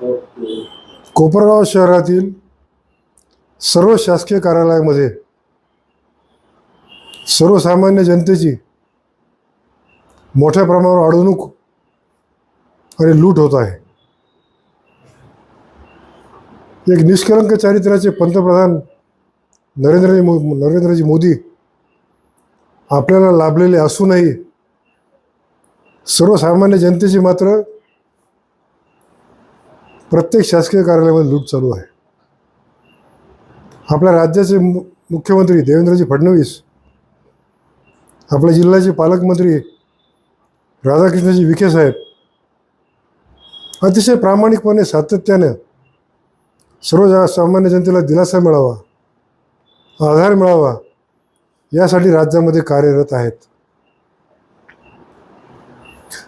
कोपरगाव शहरातील सर्व शासकीय कार्यालयामध्ये सर्वसामान्य जनतेची मोठ्या प्रमाणावर अडवणूक आणि लूट होत आहे. एक निष्कलंक चारित्र्याचे पंतप्रधान नरेंद्रजी मो नरेंद्रजी मोदी आपल्याला लाभलेले असूनही सर्वसामान्य जनतेची मात्र प्रत्येक शासकीय कार्यालयामध्ये लूट चालू आहे. आपल्या राज्याचे मु मुख्यमंत्री देवेंद्रजी फडणवीस आपल्या जिल्ह्याचे पालकमंत्री राधाकृष्णजी विखे साहेब अतिशय प्रामाणिकपणे सातत्यानं सर्व सामान्य जनतेला दिलासा मिळावा आधार मिळावा यासाठी राज्यामध्ये कार्यरत आहेत.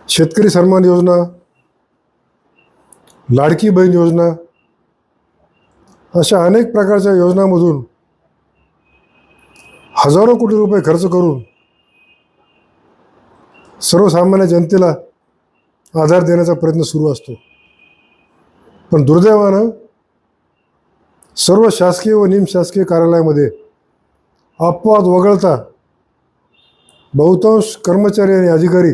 शेतकरी सन्मान योजना लाडकी बहीण योजना अशा अनेक प्रकारच्या योजनामधून हजारो कोटी रुपये खर्च करून सर्वसामान्य जनतेला आधार देण्याचा प्रयत्न सुरू असतो. पण दुर्दैवानं सर्व शासकीय व निमशासकीय कार्यालयामध्ये अपवाद वगळता बहुतांश कर्मचारी आणि अधिकारी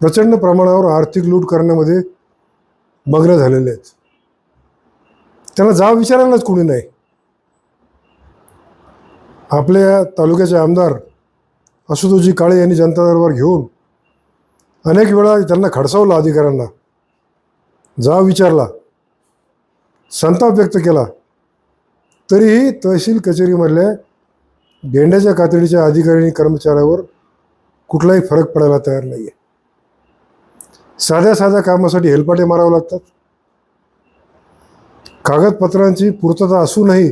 प्रचंड प्रमाणावर आर्थिक लूट करण्यामध्ये मग्न झालेले आहेत. त्यांना जाब विचारायलाच कोणी नाही. आपल्या तालुक्याचे आमदार आशुतोषजी काळे यांनी जनता दरबार घेऊन अनेक वेळा त्यांना खडसावलं अधिकाऱ्यांना जाब विचारला संताप व्यक्त केला. तरीही तहसील कचेरीमधल्या गेंड्याच्या कातडीच्या अधिकारी आणि कर्मचाऱ्यावर कुठलाही फरक पडायला तयार नाही आहे साध्या साध्या कामासाठी हेलपाटे मारावे लागतात. कागदपत्रांची पूर्तता असूनही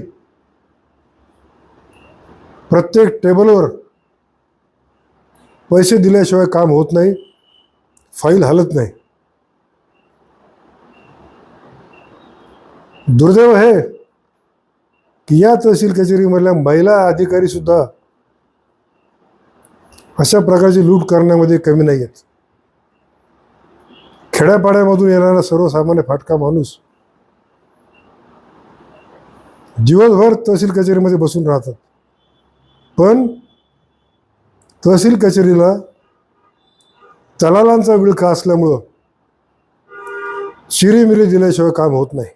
प्रत्येक टेबलवर पैसे दिल्याशिवाय काम होत नाही फाईल हलत नाही. दुर्दैव आहे की या तहसील कचेरीमधल्या महिला अधिकारी सुद्धा अशा प्रकारची लूट करण्यामध्ये कमी नाही आहेत. खेड्यापाड्यामधून येणारा सर्वसामान्य फाटका माणूस दिवसभर तहसील कचेरीमध्ये बसून राहतात. पण तहसील कचेरीला दलालांचा विळखा असल्यामुळं शिरीमिरी दिल्याशिवाय काम होत नाही.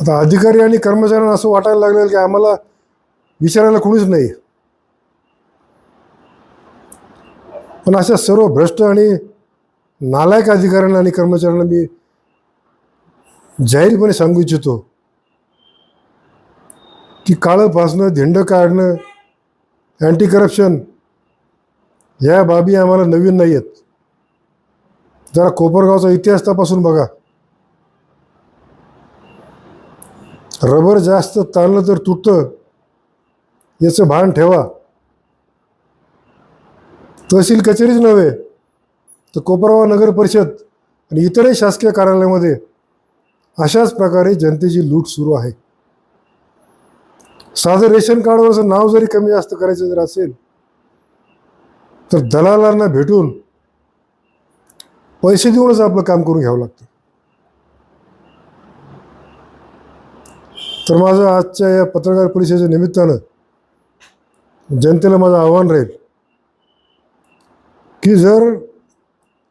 आता अधिकारी आणि कर्मचाऱ्यांना असं वाटायला लागलं की आम्हाला विचारायला कोणीच नाही. पण अशा सर्व भ्रष्ट आणि नालायक अधिकाऱ्यांना आणि कर्मचाऱ्यांना मी जाहीरपणे सांगू इच्छितो की काळं फासणं धिंडं काढणं अँटी करप्शन या बाबी आम्हाला नवीन नाही आहेत जरा कोपरगावचा इतिहास तपासून बघा. रबर जास्त ताणलं तर तुटतं याचं भान ठेवा. तहसील कचेरीच नव्हे तर कोपरगाव नगर परिषद आणि इतरही शासकीय कार्यालयामध्ये अशाच प्रकारे जनतेची लूट सुरू आहे. साधं रेशन कार्डवरचं नाव जरी कमी जास्त करायचं जर असेल तर दलालांना भेटून पैसे देऊनच आपलं काम करून घ्यावं लागतं. तर माझं आजच्या या पत्रकार परिषदेच्या निमित्तानं जनतेला माझं आव्हान राहील. की जर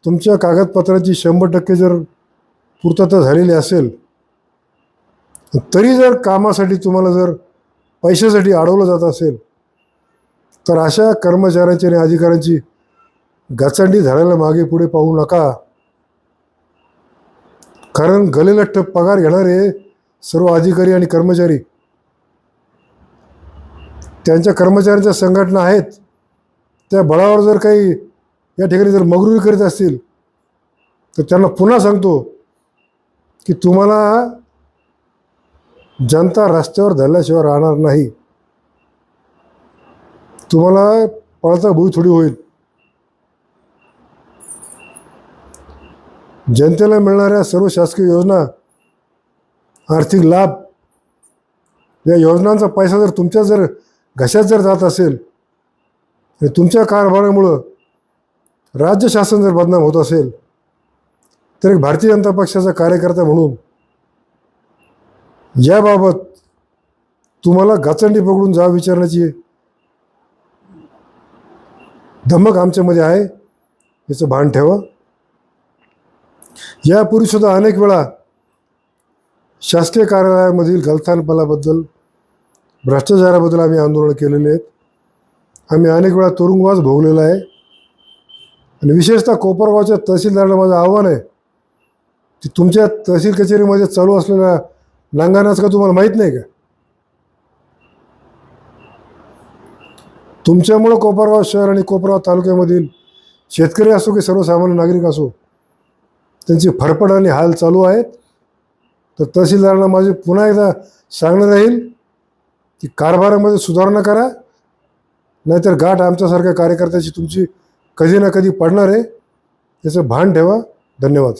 तुमच्या कागदपत्राची शंभर टक्के जर पूर्तता झालेली असेल तरी जर कामासाठी तुम्हाला जर पैशासाठी अडवलं जात असेल तर अशा कर्मचाऱ्यांची आणि अधिकाऱ्यांची गचांडी झाल्याला मागे पुढे पाहू नका. कारण गलेलट्ट पगार घेणारे सर्व अधिकारी आणि कर्मचारी त्यांच्या कर्मचाऱ्यांच्या संघटना आहेत. त्या बळावर जर काही या ठिकाणी जर मगरुरी करीत असतील तर त्यांना पुन्हा सांगतो की तुम्हाला जनता रस्त्यावर धरल्याशिवाय राहणार नाही. तुम्हाला पळता भूई थोडी होईल. जनतेला मिळणाऱ्या सर्व शासकीय योजना आर्थिक लाभ या योजनांचा पैसा जर तुमच्या जर घशात जर जात असेल आणि तुमच्या कारभारामुळं राज्य शासन जर बदनाम होत असेल तर एक भारतीय जनता पक्षाचा कार्यकर्ता म्हणून याबाबत तुम्हाला गाचंडी पकडून जा विचारण्याची धमक आमच्यामध्ये आहे याचं भान ठेवा. यापूर्वीसुद्धा अनेक वेळा शासकीय कार्यालयामधील गलथानपणाबद्दल भ्रष्टाचाराबद्दल आम्ही आंदोलन केलेले आहेत. आम्ही अनेक वेळा तुरुंगवास भोगलेला आहे. आणि विशेषतः कोपरगावच्या तहसीलदाराला माझं आव्हान आहे की तुमच्या तहसील कचेरीमध्ये चालू असलेल्या नांगानाच का तुम्हाला माहीत नाही का? तुमच्यामुळं कोपरगाव शहर आणि कोपरगाव तालुक्यामधील शेतकरी असो की सर्वसामान्य नागरिक असो त्यांची फडफड आणि हाल चालू आहेत. तर तहसीलदारांना माझे पुन्हा एकदा सांगणं राहील की कारभारामध्ये सुधारणा करा नाहीतर गाठ आमच्यासारख्या कार्यकर्त्याची तुमची कधी ना कधी पडणार आहे. याचं भान ठेवा. धन्यवाद.